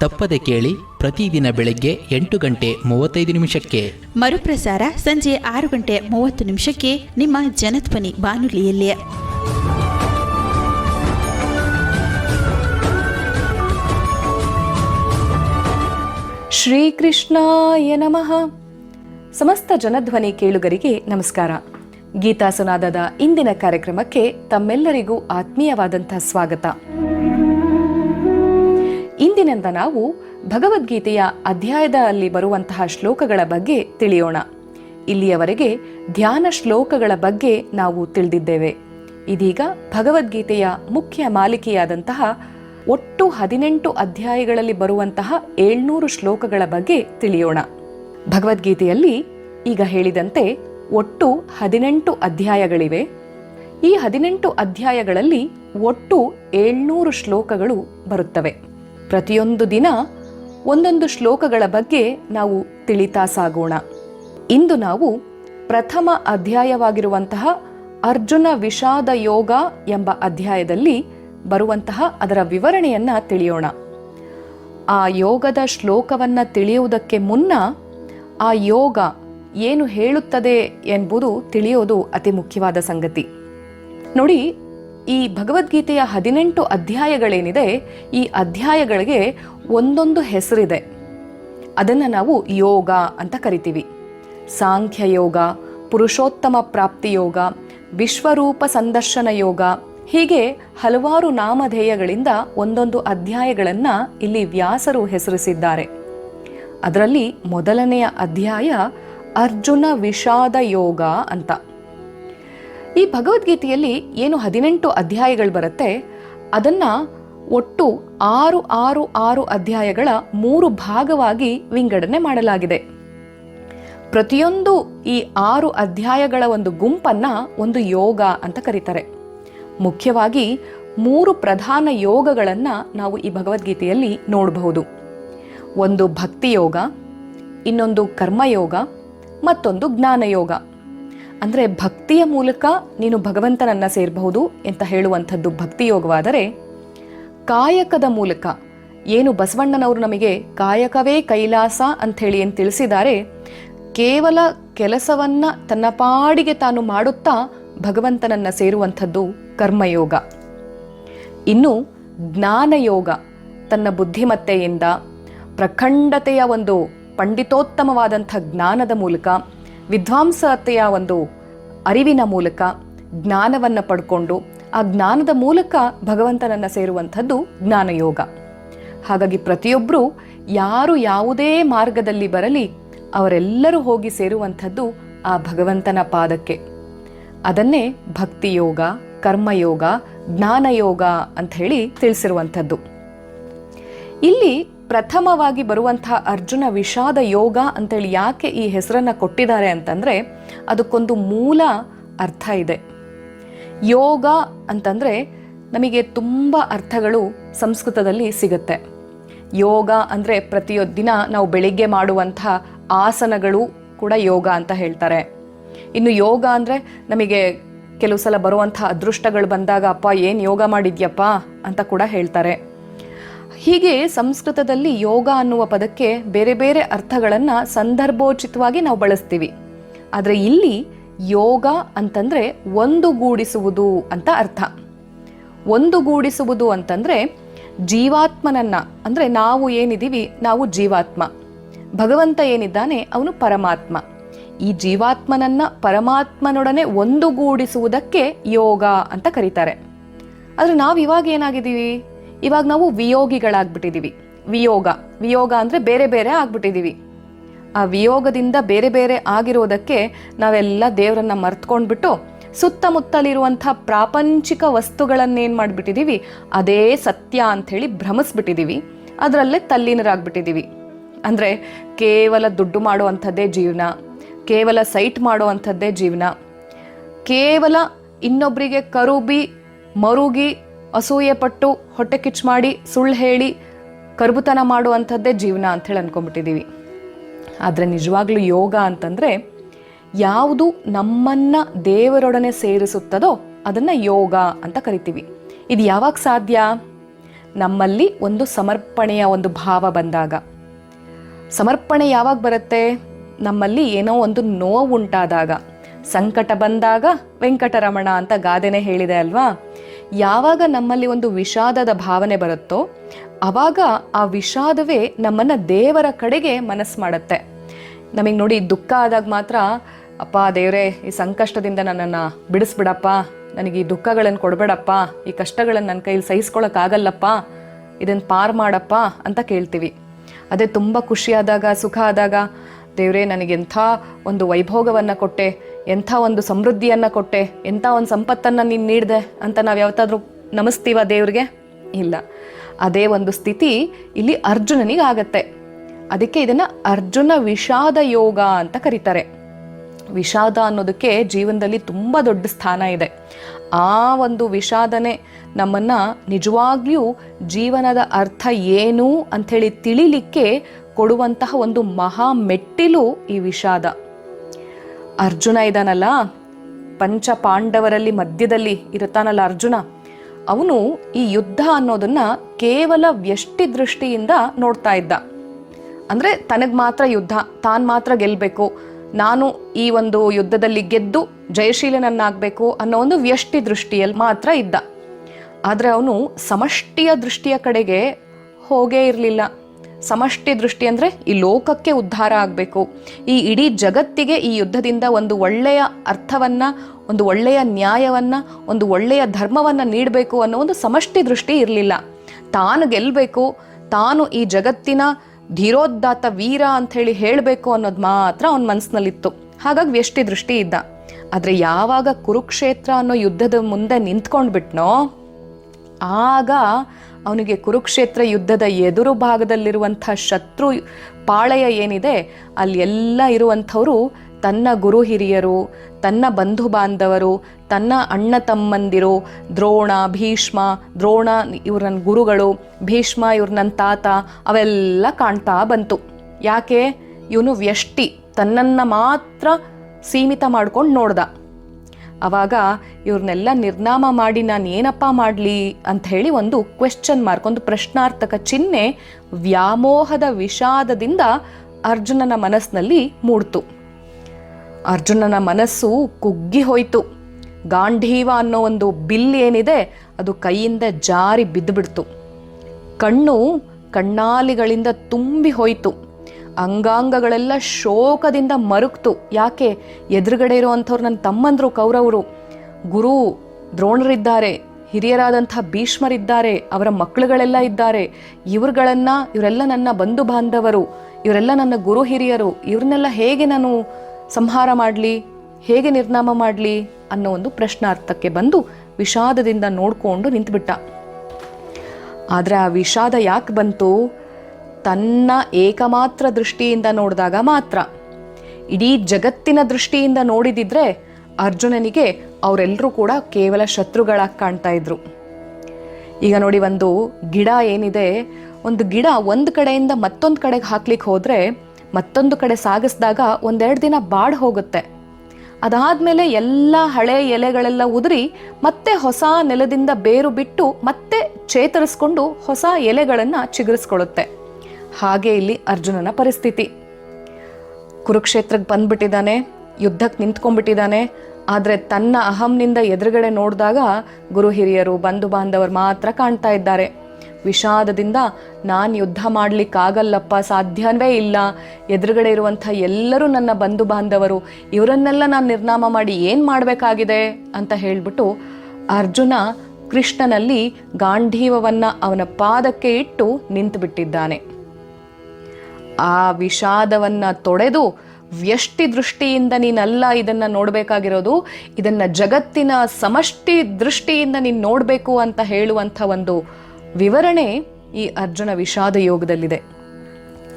ತಪ್ಪದೆ ಕೇಳಿ ಪ್ರತಿದಿನ ಬೆಳಗ್ಗೆ ಎಂಟು ಗಂಟೆ ಮೂವತ್ತೈದು ನಿಮಿಷಕ್ಕೆ. ಮರುಪ್ರಸಾರ ಸಂಜೆ ಆರು ಗಂಟೆ ಮೂವತ್ತು ನಿಮಿಷಕ್ಕೆ ನಿಮ್ಮ ಜನಧ್ವನಿ ಬಾನುಲಿಯಲ್ಲಿ. ಶ್ರೀಕೃಷ್ಣಾಯ ನಮಃ. ಸಮಸ್ತ ಜನಧ್ವನಿ ಕೇಳುಗರಿಗೆ ನಮಸ್ಕಾರ. ಗೀತಾ ಸುನಾದದ ಇಂದಿನ ಕಾರ್ಯಕ್ರಮಕ್ಕೆ ತಮ್ಮೆಲ್ಲರಿಗೂ ಆತ್ಮೀಯವಾದಂತಹ ಸ್ವಾಗತ. ಇಂದಿನಿಂದ ನಾವು ಭಗವದ್ಗೀತೆಯ ಅಧ್ಯಾಯದಲ್ಲಿ ಬರುವಂತಹ ಶ್ಲೋಕಗಳ ಬಗ್ಗೆ ತಿಳಿಯೋಣ. ಇಲ್ಲಿಯವರೆಗೆ ಧ್ಯಾನ ಶ್ಲೋಕಗಳ ಬಗ್ಗೆ ನಾವು ತಿಳಿದಿದ್ದೇವೆ. ಇದೀಗ ಭಗವದ್ಗೀತೆಯ ಮುಖ್ಯ ಮಾಲಿಕೆಯಾದಂತಹ ಒಟ್ಟು ಹದಿನೆಂಟು ಅಧ್ಯಾಯಗಳಲ್ಲಿ ಬರುವಂತಹ ಏಳ್ನೂರು ಶ್ಲೋಕಗಳ ಬಗ್ಗೆ ತಿಳಿಯೋಣ. ಭಗವದ್ಗೀತೆಯಲ್ಲಿ ಈಗ ಹೇಳಿದಂತೆ ಒಟ್ಟು ಹದಿನೆಂಟು ಅಧ್ಯಾಯಗಳಿವೆ. ಈ ಹದಿನೆಂಟು ಅಧ್ಯಾಯಗಳಲ್ಲಿ ಒಟ್ಟು ಏಳ್ನೂರು ಶ್ಲೋಕಗಳು ಬರುತ್ತವೆ. ಪ್ರತಿಯೊಂದು ದಿನ ಒಂದೊಂದು ಶ್ಲೋಕಗಳ ಬಗ್ಗೆ ನಾವು ತಿಳಿತಾ ಸಾಗೋಣ. ಇಂದು ನಾವು ಪ್ರಥಮ ಅಧ್ಯಾಯವಾಗಿರುವಂತಹ ಅರ್ಜುನ ವಿಷಾದ ಯೋಗ ಎಂಬ ಅಧ್ಯಾಯದಲ್ಲಿ ಬರುವಂತಹ ಅದರ ವಿವರಣೆಯನ್ನು ತಿಳಿಯೋಣ. ಆ ಯೋಗದ ಶ್ಲೋಕವನ್ನ ತಿಳಿಯುವುದಕ್ಕೆ ಮುನ್ನ ಆ ಯೋಗ ಏನು ಹೇಳುತ್ತದೆ ಎಂಬುದು ತಿಳಿಯೋದು ಅತಿ ಮುಖ್ಯವಾದ ಸಂಗತಿ. ನೋಡಿ ಈ ಭಗವದ್ಗೀತೆಯ ಹದಿನೆಂಟು ಅಧ್ಯಾಯಗಳೇನಿದೆ, ಈ ಅಧ್ಯಾಯಗಳಿಗೆ ಒಂದೊಂದು ಹೆಸರಿದೆ. ಅದನ್ನು ನಾವು ಯೋಗ ಅಂತ ಕರಿತೀವಿ. ಸಾಂಖ್ಯ ಯೋಗ, ಪುರುಷೋತ್ತಮ ಪ್ರಾಪ್ತಿ ಯೋಗ, ವಿಶ್ವರೂಪ ಸಂದರ್ಶನ ಯೋಗ, ಹೀಗೆ ಹಲವಾರು ನಾಮಧೇಯಗಳಿಂದ ಒಂದೊಂದು ಅಧ್ಯಾಯಗಳನ್ನು ಇಲ್ಲಿ ವ್ಯಾಸರು ಹೆಸರಿಸಿದ್ದಾರೆ. ಅದರಲ್ಲಿ ಮೊದಲನೆಯ ಅಧ್ಯಾಯ ಅರ್ಜುನ ವಿಷಾದ ಯೋಗ ಅಂತ. ಈ ಭಗವದ್ಗೀತೆಯಲ್ಲಿ ಏನು ಹದಿನೆಂಟು ಅಧ್ಯಾಯಗಳು ಬರುತ್ತೆ, ಅದನ್ನ ಒಟ್ಟು ಆರು ಆರು ಆರು ಅಧ್ಯಾಯಗಳ ಮೂರು ಭಾಗವಾಗಿ ವಿಂಗಡಣೆ ಮಾಡಲಾಗಿದೆ. ಪ್ರತಿಯೊಂದು ಈ ಆರು ಅಧ್ಯಾಯಗಳ ಒಂದು ಗುಂಪನ್ನ ಒಂದು ಯೋಗ ಅಂತ ಕರೀತಾರೆ. ಮುಖ್ಯವಾಗಿ ಮೂರು ಪ್ರಧಾನ ಯೋಗಗಳನ್ನು ನಾವು ಈ ಭಗವದ್ಗೀತೆಯಲ್ಲಿ ನೋಡಬಹುದು. ಒಂದು ಭಕ್ತಿ ಯೋಗ, ಇನ್ನೊಂದು ಕರ್ಮಯೋಗ, ಮತ್ತೊಂದು ಜ್ಞಾನಯೋಗ. ಅಂದರೆ ಭಕ್ತಿಯ ಮೂಲಕ ನೀನು ಭಗವಂತನನ್ನ ಸೇರಬಹುದು ಅಂತ ಹೇಳುವಂಥದ್ದು ಭಕ್ತಿಯೋಗವಾದರೆ ಕಾಯಕದ ಮೂಲಕ. ಏನು ಬಸವಣ್ಣನವರು ನಮಗೆ ಕಾಯಕವೇ ಕೈಲಾಸ ಅಂಥೇಳಿ ಏನು ತಿಳಿಸಿದ್ದಾರೆ, ಕೇವಲ ಕೆಲಸವನ್ನ ತನ್ನ ಪಾಡಿಗೆ ತಾನು ಮಾಡುತ್ತಾ ಭಗವಂತನನ್ನ ಸೇರುವಂಥದ್ದು ಕರ್ಮಯೋಗ. ಇನ್ನು ಜ್ಞಾನಯೋಗ, ತನ್ನ ಬುದ್ಧಿಮತ್ತೆಯಿಂದ ಪ್ರಖಂಡತೆಯ ಒಂದು ಪಂಡಿತೋತ್ತಮವಾದಂಥ ಜ್ಞಾನದ ಮೂಲಕ ವಿದ್ವಾಂಸತೆಯ ಒಂದು ಅರಿವಿನ ಮೂಲಕ ಜ್ಞಾನವನ್ನು ಪಡ್ಕೊಂಡು ಆ ಜ್ಞಾನದ ಮೂಲಕ ಭಗವಂತನನ್ನು ಸೇರುವಂಥದ್ದು ಜ್ಞಾನಯೋಗ. ಹಾಗಾಗಿ ಪ್ರತಿಯೊಬ್ಬರು ಯಾರು ಯಾವುದೇ ಮಾರ್ಗದಲ್ಲಿ ಬರಲಿ ಅವರೆಲ್ಲರೂ ಹೋಗಿ ಸೇರುವಂಥದ್ದು ಆ ಭಗವಂತನ ಪಾದಕ್ಕೆ. ಅದನ್ನೇ ಭಕ್ತಿಯೋಗ, ಕರ್ಮಯೋಗ, ಜ್ಞಾನಯೋಗ ಅಂತ ಹೇಳಿ ತಿಳಿಸಿರುವಂಥದ್ದು. ಇಲ್ಲಿ ಪ್ರಥಮವಾಗಿ ಬರುವಂತಹ ಅರ್ಜುನ ವಿಷಾದ ಯೋಗ ಅಂತೇಳಿ ಯಾಕೆ ಈ ಹೆಸರನ್ನ ಕೊಟ್ಟಿದ್ದಾರೆ ಅಂತಂದ್ರೆ ಅದಕ್ಕೊಂದು ಮೂಲ ಅರ್ಥ ಇದೆ. ಯೋಗ ಅಂತಂದ್ರೆ ನಮಗೆ ತುಂಬ ಅರ್ಥಗಳು ಸಂಸ್ಕೃತದಲ್ಲಿ ಸಿಗುತ್ತೆ. ಯೋಗ ಅಂದರೆ ಪ್ರತಿಯೊಂದಿನ ನಾವು ಬೆಳಿಗ್ಗೆ ಮಾಡುವಂಥ ಆಸನಗಳು ಕೂಡ ಯೋಗ ಅಂತ ಹೇಳ್ತಾರೆ. ಇನ್ನು ಯೋಗ ಅಂದರೆ ನಮಗೆ ಕೆಲವು ಸಲ ಬರುವಂಥ ಅದೃಷ್ಟಗಳು ಬಂದಾಗ, ಅಪ್ಪ, ಏನು ಯೋಗ ಮಾಡಿದ್ಯಪ್ಪ? ಅಂತ ಕೂಡ ಹೇಳ್ತಾರೆ. ಹೀಗೆ ಸಂಸ್ಕೃತದಲ್ಲಿ ಯೋಗ ಅನ್ನುವ ಪದಕ್ಕೆ ಬೇರೆ ಬೇರೆ ಅರ್ಥಗಳನ್ನು ಸಂದರ್ಭೋಚಿತವಾಗಿ ನಾವು ಬಳಸ್ತೀವಿ. ಆದರೆ ಇಲ್ಲಿ ಯೋಗ ಅಂತಂದ್ರೆ ಒಂದುಗೂಡಿಸುವುದು ಅಂತ ಅರ್ಥ. ಒಂದುಗೂಡಿಸುವುದು ಅಂತಂದ್ರೆ ಜೀವಾತ್ಮನನ್ನು, ಅಂದ್ರೆ ನಾವು ಏನಿದ್ದೀವಿ ನಾವು ಜೀವಾತ್ಮ. ಭಗವಂತ ಏನಿದ್ದಾನೆ, ಅವನು ಪರಮಾತ್ಮ. ಈ ಜೀವಾತ್ಮನನ್ನು ಪರಮಾತ್ಮನೊಡನೆ ಒಂದುಗೂಡಿಸುವುದಕ್ಕೆ ಯೋಗ ಅಂತ ಕರೀತಾರೆ. ಆದರೆ ನಾವು ಇವಾಗ ಏನಾಗಿದ್ದೀವಿ ಇವಾಗ ನಾವು ವಿಯೋಗಿಗಳಾಗ್ಬಿಟ್ಟಿದೀವಿ. ವಿಯೋಗ. ವಿಯೋಗ ಅಂದ್ರೆ ಬೇರೆ ಬೇರೆ ಆಗ್ಬಿಟ್ಟಿದೀವಿ. ಆ ವಿಯೋಗದಿಂದ ಬೇರೆ ಬೇರೆ ಆಗಿರೋದಕ್ಕೆ ನಾವೆಲ್ಲ ದೇವರನ್ನ ಮರ್ತ್ಕೊಂಡ್ಬಿಟ್ಟು ಸುತ್ತಮುತ್ತಲಿರುವಂಥ ಪ್ರಾಪಂಚಿಕ ವಸ್ತುಗಳನ್ನೇನು ಮಾಡಿಬಿಟ್ಟಿದ್ದೀವಿ ಅದೇ ಸತ್ಯ ಅಂಥೇಳಿ ಭ್ರಮಿಸ್ಬಿಟ್ಟಿದ್ದೀವಿ ಅದರಲ್ಲೇ ತಲ್ಲೀನರಾಗ್ಬಿಟ್ಟಿದ್ದೀವಿ ಅಂದರೆ ಕೇವಲ ದುಡ್ಡು ಮಾಡುವಂಥದ್ದೇ ಜೀವನ, ಕೇವಲ ಸೈಟ್ ಮಾಡುವಂಥದ್ದೇ ಜೀವನ. ಕೇವಲ ಇನ್ನೊಬ್ಬರಿಗೆ ಕರುಬಿ, ಮರುಗಿ ಅಸೂಯೆ ಪಟ್ಟು ಹೊಟ್ಟೆ ಕಿಚ್ಚು ಮಾಡಿ, ಸುಳ್ಳು ಹೇಳಿ ಕರ್ಬುತನ ಮಾಡುವಂಥದ್ದೇ ಜೀವನ ಅಂಥೇಳಿ ಅಂದ್ಕೊಂಡ್ಬಿಟ್ಟಿದ್ದೀವಿ ಆದರೆ ನಿಜವಾಗ್ಲೂ ಯೋಗ ಅಂತಂದರೆ ಯಾವುದು ನಮ್ಮನ್ನು ದೇವರೊಡನೆ ಸೇರಿಸುತ್ತದೋ ಅದನ್ನು ಯೋಗ ಅಂತ ಕರಿತೀವಿ. ಇದು ಯಾವಾಗ ಸಾಧ್ಯ? ನಮ್ಮಲ್ಲಿ ಒಂದು ಸಮರ್ಪಣೆಯ ಒಂದು ಭಾವ ಬಂದಾಗ. ಸಮರ್ಪಣೆ ಯಾವಾಗ ಬರುತ್ತೆ? ನಮ್ಮಲ್ಲಿ ಏನೋ ಒಂದು ನೋವು ಉಂಟಾದಾಗ. ಸಂಕಟ ಬಂದಾಗ ವೆಂಕಟರಮಣ ಅಂತ ಗಾದೆನೇ ಹೇಳಿದೆ ಅಲ್ವಾ? ಯಾವಾಗ ನಮ್ಮಲ್ಲಿ ಒಂದು ವಿಷಾದದ ಭಾವನೆ ಬರುತ್ತೋ ಅವಾಗ ಆ ವಿಷಾದವೇ ನಮ್ಮನ್ನು ದೇವರ ಕಡೆಗೆ ಮನಸ್ಸು ಮಾಡುತ್ತೆ. ನಮಗೆ ನೋಡಿ ದುಃಖ ಆದಾಗ ಮಾತ್ರ, ಅಪ್ಪ ದೇವರೇ, ಈ ಸಂಕಷ್ಟದಿಂದ ನನ್ನನ್ನು ಬಿಡಿಸ್ಬಿಡಪ್ಪ, ನನಗೆ ಈ ದುಃಖಗಳನ್ನು ಕೊಡಬೇಡಪ್ಪ, ಈ ಕಷ್ಟಗಳನ್ನು ನನ್ನ ಕೈಲಿ ಸಹಿಸ್ಕೊಳಕ್ಕಾಗಲ್ಲಪ್ಪ, ಇದನ್ನು ಪಾರ್ ಮಾಡಪ್ಪ ಅಂತ ಕೇಳ್ತೀವಿ. ಅದೇ ತುಂಬ ಖುಷಿಯಾದಾಗ ಸುಖ ಆದಾಗ, ದೇವರೇ, ನನಗೆ ಎಂಥ ಒಂದು ವೈಭೋಗವನ್ನು ಕೊಟ್ಟೆ ಎಂಥ ಒಂದು ಸಮೃದ್ಧಿಯನ್ನು ಕೊಟ್ಟೆ, ಎಂಥ ಒಂದು ಸಂಪತ್ತನ್ನು ನೀನು ನೀಡಿದೆ ಅಂತ ನಾವು ಯಾವತ್ತಾದರೂ ನಮಿಸ್ತೀವ ದೇವ್ರಿಗೆ? ಇಲ್ಲ. ಅದೇ ಒಂದು ಸ್ಥಿತಿ ಇಲ್ಲಿ ಅರ್ಜುನನಿಗೆ ಆಗತ್ತೆ. ಅದಕ್ಕೆ ಇದನ್ನು ಅರ್ಜುನ ವಿಷಾದ ಯೋಗ ಅಂತ ಕರೀತಾರೆ. ವಿಷಾದ ಅನ್ನೋದಕ್ಕೆ ಜೀವನದಲ್ಲಿ ತುಂಬ ದೊಡ್ಡ ಸ್ಥಾನ ಇದೆ. ಆ ಒಂದು ವಿಷಾದನೆ ನಮ್ಮನ್ನು ನಿಜವಾಗ್ಲೂ ಜೀವನದ ಅರ್ಥ ಏನು ಅಂಥೇಳಿ ತಿಳಿಲಿಕ್ಕೆ ಕೊಡುವಂತಹ ಒಂದು ಮಹಾ ಮೆಟ್ಟಿಲು ಈ ವಿಷಾದ. ಅರ್ಜುನ ಇದ್ದಾನಲ್ಲ ಪಂಚ ಪಾಂಡವರಲ್ಲಿ ಮಧ್ಯದಲ್ಲಿ ಇರುತ್ತಾನಲ್ಲ ಅರ್ಜುನ. ಅವನು ಈ ಯುದ್ಧ ಅನ್ನೋದನ್ನ ಕೇವಲ ವ್ಯಷ್ಟಿ ದೃಷ್ಟಿಯಿಂದ ನೋಡ್ತಾ ಇದ್ದ. ಅಂದರೆ ತನಗೆ ಮಾತ್ರ ಯುದ್ಧ, ತಾನು ಮಾತ್ರ ಗೆಲ್ಲಬೇಕು ನಾನು ಈ ಒಂದು ಯುದ್ಧದಲ್ಲಿ ಗೆದ್ದು ಜಯಶೀಲನನ್ನಾಗಬೇಕು ಅನ್ನೋ ಒಂದು ವ್ಯಷ್ಟಿ ದೃಷ್ಟಿಯಲ್ಲಿ ಮಾತ್ರ ಇದ್ದ. ಆದರೆ ಅವನು ಸಮಷ್ಟಿಯ ದೃಷ್ಟಿಯ ಕಡೆಗೆ ಹೋಗೇ ಇರಲಿಲ್ಲ. ಸಮಷ್ಟಿ ದೃಷ್ಟಿ ಅಂದರೆ ಈ ಲೋಕಕ್ಕೆ ಉದ್ಧಾರ ಆಗಬೇಕು. ಈ ಇಡೀ ಜಗತ್ತಿಗೆ ಈ ಯುದ್ಧದಿಂದ ಒಂದು ಒಳ್ಳೆಯ ಅರ್ಥವನ್ನು, ಒಂದು ಒಳ್ಳೆಯ ನ್ಯಾಯವನ್ನು, ಒಂದು ಒಳ್ಳೆಯ ಧರ್ಮವನ್ನು ನೀಡಬೇಕು ಅನ್ನೋ ಒಂದು ಸಮಷ್ಟಿ ದೃಷ್ಟಿ ಇರಲಿಲ್ಲ. ತಾನು ಗೆಲ್ಲಬೇಕು ತಾನು ಈ ಜಗತ್ತಿನ ಧೀರೋದ್ದಾತ ವೀರ ಅಂಥೇಳಿ ಹೇಳಬೇಕು ಅನ್ನೋದು ಮಾತ್ರ ಅವನ ಮನಸ್ಸಿನಲ್ಲಿತ್ತು ಹಾಗಾಗಿ ವ್ಯಷ್ಟಿ ದೃಷ್ಟಿ ಇದ್ದ. ಆದರೆ ಯಾವಾಗ ಕುರುಕ್ಷೇತ್ರ ಅನ್ನೋ ಯುದ್ಧದ ಮುಂದೆ ನಿಂತ್ಕೊಂಡ್ಬಿಟ್ನೋ, ಆಗ ಅವನಿಗೆ ಕುರುಕ್ಷೇತ್ರ ಯುದ್ಧದ ಎದುರು ಭಾಗದಲ್ಲಿರುವಂಥ ಶತ್ರು ಪಾಳೆಯ ಏನಿದೆ, ಅಲ್ಲಿ ಎಲ್ಲ ಇರುವಂಥವರು ತನ್ನ ಗುರು ಹಿರಿಯರು, ತನ್ನ ಬಂಧು ಬಾಂಧವರು, ತನ್ನ ಅಣ್ಣ ತಮ್ಮಂದಿರು, ದ್ರೋಣ, ಭೀಷ್ಮ, ದ್ರೋಣ ಇವ್ರ ನನ್ನ ಗುರುಗಳು, ಭೀಷ್ಮ ಇವ್ರ ನನ್ನ ತಾತ, ಅವೆಲ್ಲ ಕಾಣ್ತಾ ಬಂತು. ಯಾಕೆ? ಇವನು ವ್ಯಷ್ಟಿ, ತನ್ನನ್ನು ಮಾತ್ರ ಸೀಮಿತ ಮಾಡ್ಕೊಂಡು ನೋಡ್ದ. ಅವಾಗ ಇವ್ರನ್ನೆಲ್ಲ ನಿರ್ನಾಮ ಮಾಡಿ ನಾನು ಏನಪ್ಪ ಮಾಡಲಿ ಅಂತ ಹೇಳಿ ಒಂದು ಕ್ವೆಶ್ಚನ್ ಮಾರ್ಕ್ ಒಂದು ಪ್ರಶ್ನಾರ್ಥಕ ಚಿಹ್ನೆ ವ್ಯಾಮೋಹದ ವಿಷಾದದಿಂದ ಅರ್ಜುನನ ಮನಸ್ಸಿನಲ್ಲಿ ಮೂಡ್ತು. ಅರ್ಜುನನ ಮನಸ್ಸು ಕುಗ್ಗಿ ಹೋಯಿತು. ಗಾಂಧೀವ ಅನ್ನೋ ಒಂದು ಬಿಲ್ ಏನಿದೆ, ಅದು ಕೈಯಿಂದ ಜಾರಿ ಬಿದ್ದುಬಿಡ್ತು. ಕಣ್ಣು ಕಣ್ಣಾಲಿಗಳಿಂದ ತುಂಬಿ ಹೋಯಿತು. ಅಂಗಾಂಗಗಳೆಲ್ಲ ಶೋಕದಿಂದ ಮರುಕ್ತು ಯಾಕೆ? ಎದುರುಗಡೆ ಇರುವಂಥವ್ರು ನನ್ನ ತಮ್ಮಂದರು, ಕೌರವರು. ಗುರು, ದ್ರೋಣರಿದ್ದಾರೆ, ಹಿರಿಯರಾದಂಥ ಭೀಷ್ಮರಿದ್ದಾರೆ, ಅವರ ಮಕ್ಕಳುಗಳೆಲ್ಲ ಇದ್ದಾರೆ. ಇವ್ರುಗಳನ್ನು, ಇವರೆಲ್ಲ ನನ್ನ ಬಂಧು ಬಾಂಧವರು, ಇವರೆಲ್ಲ ನನ್ನ ಗುರು ಹಿರಿಯರು, ಇವ್ರನ್ನೆಲ್ಲ ಹೇಗೆ ನಾನು ಸಂಹಾರ ಮಾಡಲಿ, ಹೇಗೆ ನಿರ್ನಾಮ ಮಾಡಲಿ ಅನ್ನೋ ಒಂದು ಪ್ರಶ್ನಾರ್ಥಕ್ಕೆ ಬಂದು ವಿಷಾದದಿಂದ ನೋಡಿಕೊಂಡು ನಿಂತುಬಿಟ್ಟ. ಆದರೆ ಆ ವಿಷಾದ ಯಾಕೆ ಬಂತು? ತನ್ನ ಏಕಮಾತ್ರ ದೃಷ್ಟಿಯಿಂದ ನೋಡಿದಾಗ ಮಾತ್ರ. ಇಡೀ ಜಗತ್ತಿನ ದೃಷ್ಟಿಯಿಂದ ನೋಡಿದಿದ್ರೆ ಅರ್ಜುನನಿಗೆ ಅವರೆಲ್ಲರೂ ಕೂಡ ಕೇವಲ ಶತ್ರುಗಳಾಗಿ ಕಾಣ್ತಾ ಇದ್ರು. ಈಗ ನೋಡಿ ಒಂದು ಗಿಡ ಏನಿದೆ, ಒಂದು ಗಿಡ ಒಂದು ಕಡೆಯಿಂದ ಮತ್ತೊಂದು ಕಡೆಗೆ ಹಾಕ್ಲಿಕ್ಕೆ ಹೋದರೆ ಮತ್ತೊಂದು ಕಡೆ ಸಾಗಿಸಿದಾಗ ಒಂದೆರಡು ದಿನ ಬಾಡ್ ಹೋಗುತ್ತೆ. ಅದಾದಮೇಲೆ ಎಲ್ಲ ಹಳೆ ಎಲೆಗಳೆಲ್ಲ ಉದುರಿ ಮತ್ತೆ ಹೊಸ ನೆಲದಿಂದ ಬೇರು ಬಿಟ್ಟು ಮತ್ತೆ ಚೇತರಿಸ್ಕೊಂಡು ಹೊಸ ಎಲೆಗಳನ್ನು ಚಿಗುರಿಸ್ಕೊಳ್ಳುತ್ತೆ. ಹಾಗೆ ಇಲ್ಲಿ ಅರ್ಜುನನ ಪರಿಸ್ಥಿತಿ. ಕುರುಕ್ಷೇತ್ರಕ್ಕೆ ಬಂದ್ಬಿಟ್ಟಿದ್ದಾನೆ, ಯುದ್ಧಕ್ಕೆ ನಿಂತ್ಕೊಂಡ್ಬಿಟ್ಟಿದ್ದಾನೆ, ಆದರೆ ತನ್ನ ಅಹಂನಿಂದ ಎದುರುಗಡೆ ನೋಡಿದಾಗ ಗುರು ಹಿರಿಯರು, ಬಂಧು ಬಾಂಧವರು ಮಾತ್ರ ಕಾಣ್ತಾ ಇದ್ದಾರೆ. ವಿಷಾದದಿಂದ ನಾನು ಯುದ್ಧ ಮಾಡಲಿಕ್ಕಾಗಲ್ಲಪ್ಪ, ಸಾಧ್ಯವೇ ಇಲ್ಲ. ಎದುರುಗಡೆ ಇರುವಂಥ ಎಲ್ಲರೂ ನನ್ನ ಬಂಧು ಬಾಂಧವರು, ಇವರನ್ನೆಲ್ಲ ನಾನು ನಿರ್ನಾಮ ಮಾಡಿ ಏನು ಮಾಡಬೇಕಾಗಿದೆ ಅಂತ ಹೇಳಿಬಿಟ್ಟು ಅರ್ಜುನ ಕೃಷ್ಣನಲ್ಲಿ ಗಾಂಧೀವವನ್ನು ಅವನ ಪಾದಕ್ಕೆ ಇಟ್ಟು ನಿಂತುಬಿಟ್ಟಿದ್ದಾನೆ. ಆ ವಿಷಾದವನ್ನ ತೊಡೆದು ವ್ಯಷ್ಟಿ ದೃಷ್ಟಿಯಿಂದ ನೀನಲ್ಲ ಇದನ್ನ ನೋಡಬೇಕಾಗಿರೋದು, ಇದನ್ನ ಜಗತ್ತಿನ ಸಮಷ್ಟಿ ದೃಷ್ಟಿಯಿಂದ ನೀನು ನೋಡಬೇಕು ಅಂತ ಹೇಳುವಂಥ ಒಂದು ವಿವರಣೆ ಈ ಅರ್ಜುನ ವಿಷಾದ ಯೋಗದಲ್ಲಿದೆ.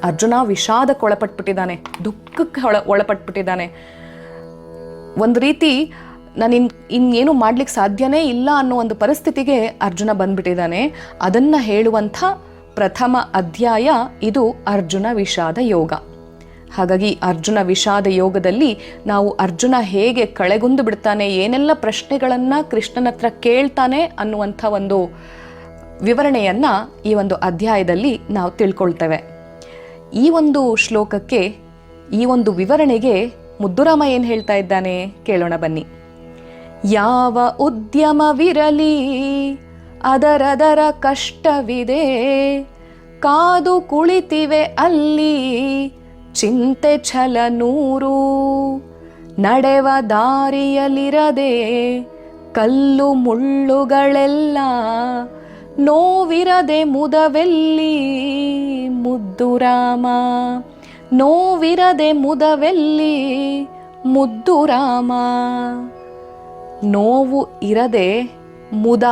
ಅರ್ಜುನ ವಿಷಾದಕ್ಕೆ ಒಳಪಟ್ಬಿಟ್ಟಿದ್ದಾನೆ ದುಃಖಕ್ಕೆ ಒಳ ಒಳಪಟ್ಬಿಟ್ಟಿದ್ದಾನೆ. ಒಂದು ರೀತಿ ನಾನು ಇನ್, ಇನ್ನೇನು ಮಾಡ್ಲಿಕ್ಕೆ ಸಾಧ್ಯನೇ ಇಲ್ಲ ಅನ್ನೋ ಒಂದು ಪರಿಸ್ಥಿತಿಗೆ ಅರ್ಜುನ ಬಂದ್ಬಿಟ್ಟಿದ್ದಾನೆ. ಅದನ್ನು ಹೇಳುವಂಥ ಪ್ರಥಮ ಅಧ್ಯಾಯ, ಇದು ಅರ್ಜುನ ವಿಷಾದ ಯೋಗ. ಹಾಗಾಗಿ ಅರ್ಜುನ ವಿಷಾದ ಯೋಗದಲ್ಲಿ ನಾವು ಅರ್ಜುನ ಹೇಗೆ ಕಳೆಗುಂದು ಬಿಡ್ತಾನೆ, ಏನೆಲ್ಲ ಪ್ರಶ್ನೆಗಳನ್ನು ಕೃಷ್ಣನ ಹತ್ರ ಕೇಳ್ತಾನೆ ಅನ್ನುವಂಥ ಒಂದು ವಿವರಣೆಯನ್ನು ಈ ಒಂದು ಅಧ್ಯಾಯದಲ್ಲಿ ನಾವು ತಿಳ್ಕೊಳ್ತೇವೆ. ಈ ಒಂದು ಶ್ಲೋಕಕ್ಕೆ, ಈ ಒಂದು ವಿವರಣೆಗೆ ಮುದ್ದುರಾಮ ಏನು ಹೇಳ್ತಾ ಇದ್ದಾನೆ? ಕೇಳೋಣ ಬನ್ನಿ. ಯಾವ ಉದ್ಯಮವಿರಲಿ ಅದರದರ ಕಷ್ಟವಿದೆ. ಕಾದು ಕುಳಿತಿವೆ ಅಲ್ಲಿ ಚಿಂತೆ ಛಲ ನೂರು. ನಡೆವ ದಾರಿಯಲಿರದೆ ಕಲ್ಲು ಮುಳ್ಳುಗಳೆಲ್ಲ ನೋವಿರದೆ ಮುದವೆಲ್ಲಿ ಮುದ್ದು ರಾಮ. ನೋವಿರದೆ ಮುದವೆಲ್ಲಿ ಮುದ್ದು ರಾಮ. ನೋವು ಇರದೆ ಮುದ,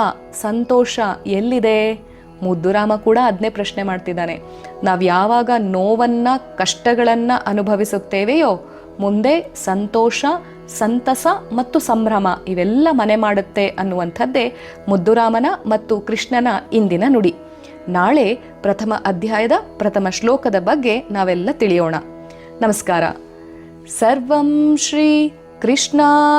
ಸಂತೋಷ ಎಲ್ಲಿದೆ? ಮುದ್ದುರಾಮ ಕೂಡ ಅದನ್ನೇ ಪ್ರಶ್ನೆ ಮಾಡ್ತಿದ್ದಾನೆ. ನಾವು ಯಾವಾಗ ನೋವನ್ನ, ಕಷ್ಟಗಳನ್ನು ಅನುಭವಿಸುತ್ತೇವೆಯೋ, ಮುಂದೆ ಸಂತೋಷ, ಸಂತಸ ಮತ್ತು ಸಂಭ್ರಮ ಇವೆಲ್ಲ ಮನೆ ಮಾಡುತ್ತೆ ಅನ್ನುವಂಥದ್ದೇ ಮುದ್ದುರಾಮನ ಮತ್ತು ಕೃಷ್ಣನ ಇಂದಿನ ನುಡಿ. ನಾಳೆ ಪ್ರಥಮ ಅಧ್ಯಾಯದ ಪ್ರಥಮ ಶ್ಲೋಕದ ಬಗ್ಗೆ ನಾವೆಲ್ಲ ತಿಳಿಯೋಣ. ನಮಸ್ಕಾರ. ಸರ್ವಂ ಶ್ರೀ ಕೃಷ್ಣಾರ್ಪಣಮಸ್ತು.